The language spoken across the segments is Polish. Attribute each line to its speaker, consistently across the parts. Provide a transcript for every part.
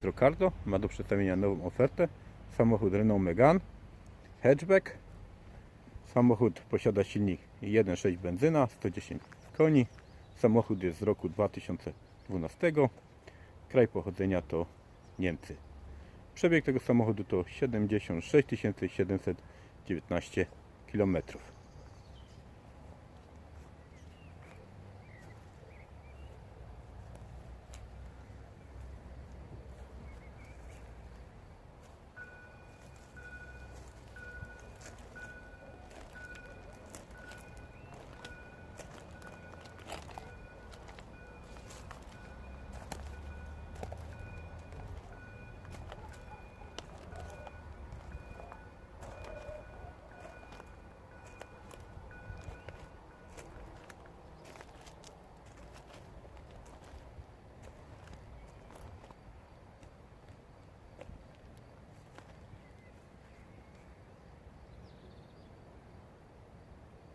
Speaker 1: Trocardo ma do przedstawienia nową ofertę. Samochód Renault Megane hatchback. Samochód posiada silnik 1.6 benzyna, 110 koni. Samochód jest z roku 2012. Kraj pochodzenia to Niemcy. Przebieg tego samochodu to 76 719 km.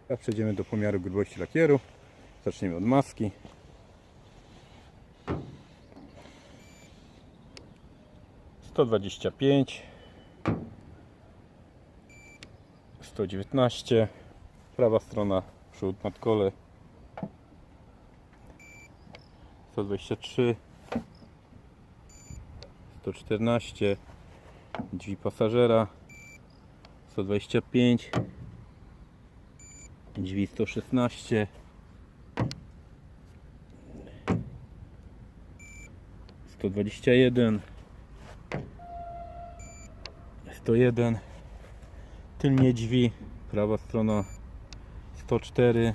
Speaker 1: Teraz przejdziemy do pomiaru grubości lakieru. Zaczniemy od maski. Sto dwadzieścia pięć. Sto dziewiętnaście. Prawa strona przód nad kole. Sto dwadzieścia trzy. Sto czternaście. Drzwi pasażera. Sto dwadzieścia pięć drzwi 116 121 101 tylnie drzwi. Prawa strona 104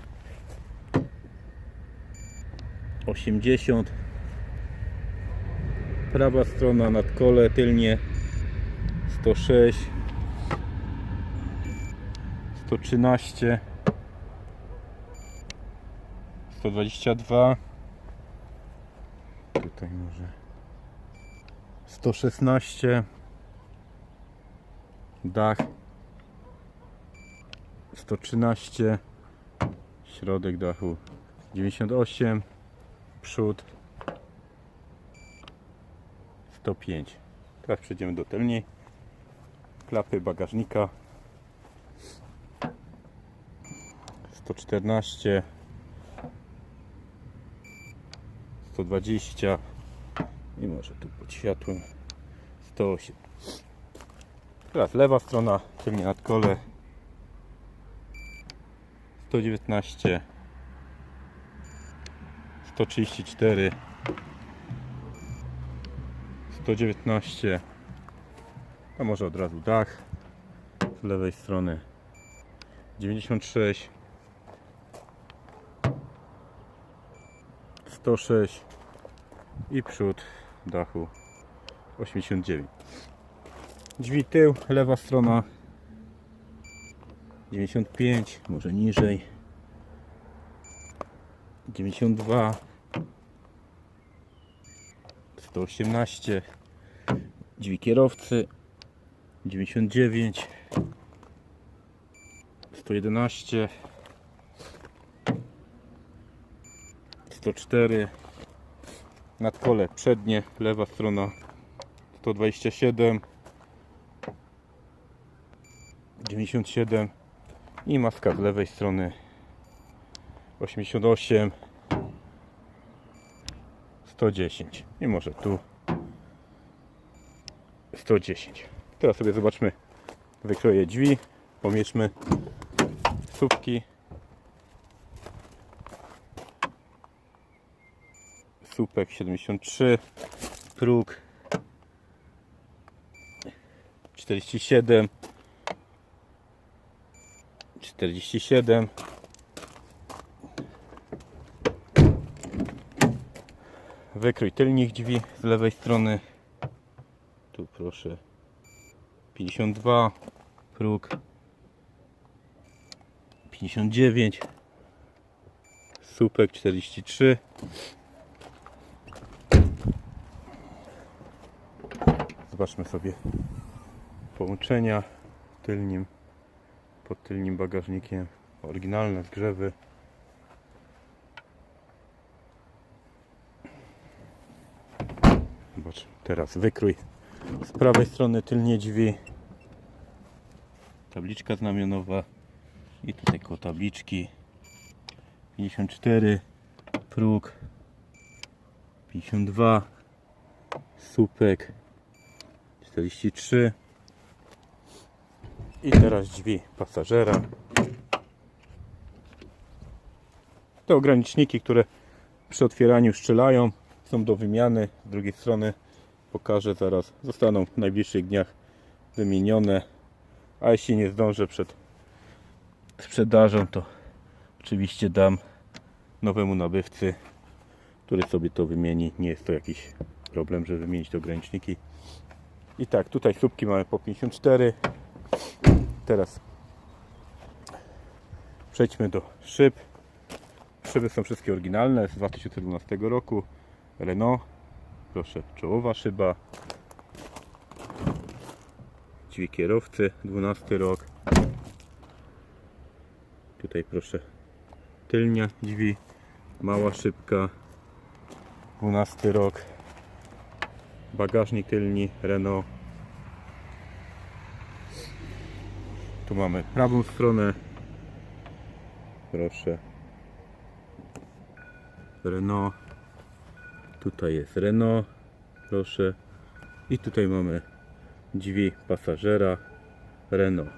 Speaker 1: 80 prawa strona nad kole. Tylnie 106 113 122 tutaj może 116 dach 113 środek dachu 98 przód 105 teraz przejdziemy do tylni. Klapy bagażnika 114 120 i może tu pod światłem 108 teraz lewa strona tylnie nad kole. 119 134 119 a może od razu dach z lewej strony. 96 106 i przód dachu 89 drzwi tył, lewa strona 95, może niżej. 92 118 drzwi kierowcy 99 111 104 nadkole przednie, lewa strona 127 97 i maska z lewej strony 88 110 i może tu 110 teraz sobie zobaczmy wykroję drzwi pomierzmy słupki słupek 73 próg 47 47 wykrój tylnych drzwi z lewej strony. Tu proszę. 52 próg 59 słupek 43 Zobaczmy sobie połączenia tylnim, pod tylnym bagażnikiem. Oryginalne zgrzewy. Zobacz, teraz wykrój z prawej strony tylnie drzwi. Tabliczka znamionowa i tutaj koło tabliczki 54 próg 52 słupek 43 i teraz drzwi pasażera. Te ograniczniki, które przy otwieraniu strzelają są do wymiany. Z drugiej strony pokażę zaraz zostaną w najbliższych dniach wymienione. A jeśli nie zdążę przed sprzedażą to oczywiście dam nowemu nabywcy który sobie to wymieni. Nie jest to jakiś problem żeby wymienić te ograniczniki i tak tutaj słupki mamy po 54 teraz przejdźmy do szyb. Szyby są wszystkie oryginalne z 2012 roku. Renault proszę czołowa szyba. Drzwi kierowcy 12 rok. Tutaj proszę tylnia drzwi. Mała szybka 12 rok bagażnik tylni Renault. Tu mamy prawą stronę. Proszę. Renault. Tutaj jest Renault proszę. I tutaj mamy drzwi pasażera Renault.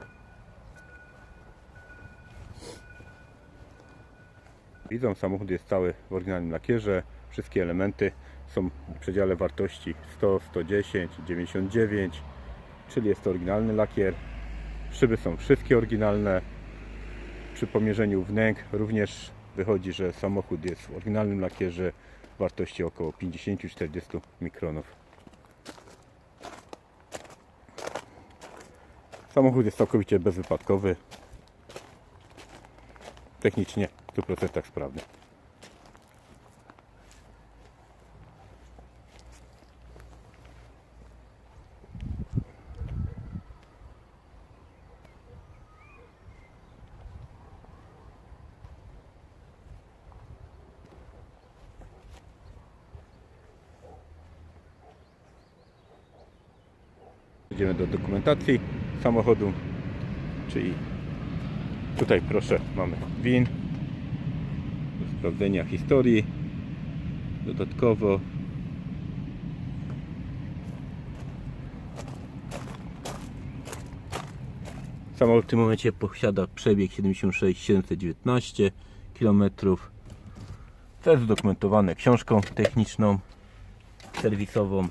Speaker 1: Widzą, samochód jest cały w oryginalnym lakierze. Wszystkie elementy są w przedziale wartości 100, 110, 99, czyli jest to oryginalny lakier. Szyby są wszystkie oryginalne. Przy pomierzeniu wnęk również wychodzi, że samochód jest w oryginalnym lakierze wartości około 50-40 mikronów. Samochód jest całkowicie bezwypadkowy. Technicznie w 100% sprawny. Idziemy do dokumentacji samochodu, czyli tutaj proszę mamy WIN do sprawdzenia historii dodatkowo Samochód w tym momencie posiada przebieg 76 719 km. To jest udokumentowane książką techniczną, serwisową.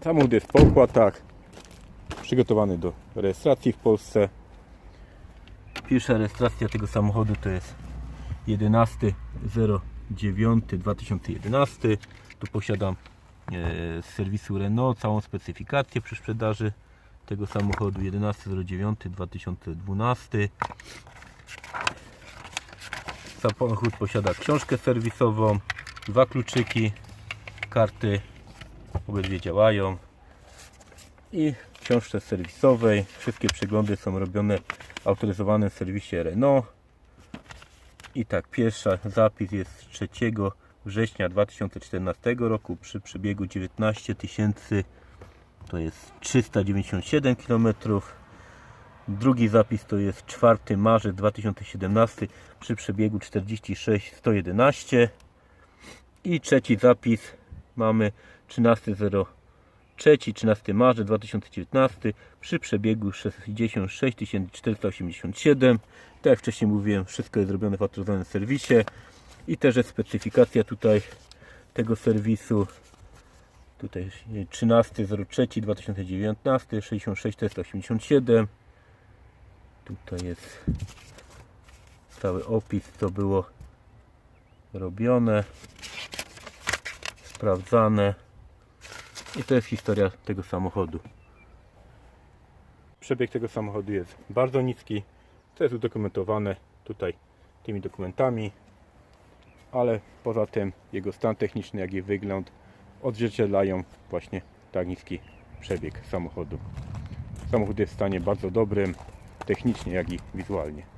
Speaker 1: Samochód jest po opłatach, przygotowany do rejestracji w Polsce. Pierwsza rejestracja tego samochodu to jest 11.09.2011. Tu posiadam e, z serwisu Renault całą specyfikację przy sprzedaży tego samochodu 11.09.2012. Samochód posiada książkę serwisową, dwa kluczyki, karty obydwie działają. I w książce serwisowej wszystkie przeglądy są robione w autoryzowanym serwisie Renault. I tak pierwsza zapis jest z 3 września 2014 roku przy przebiegu 19 tysięcy to jest 397 km drugi zapis to jest 4 marzec 2017 przy przebiegu 46 111 i trzeci zapis mamy 13.03, 13 marzec 2019 przy przebiegu 66 487. Tak jak wcześniej mówiłem, wszystko jest zrobione w autoryzowanym serwisie i też jest specyfikacja tutaj tego serwisu. Tutaj 13.03 2019 66 487. Tutaj jest cały opis, co było robione, sprawdzane. I to jest historia tego samochodu. Przebieg tego samochodu jest bardzo niski. To jest udokumentowane tutaj tymi dokumentami. Ale poza tym jego stan techniczny, jak i wygląd odzwierciedlają właśnie tak niski przebieg samochodu. Samochód jest w stanie bardzo dobrym, technicznie jak i wizualnie.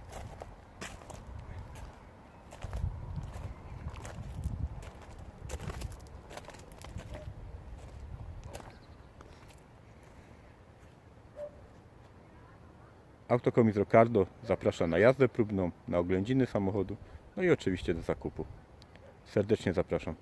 Speaker 1: Autokomis Rocardo zaprasza na jazdę próbną, na oględziny samochodu, no i oczywiście do zakupu. Serdecznie zapraszam.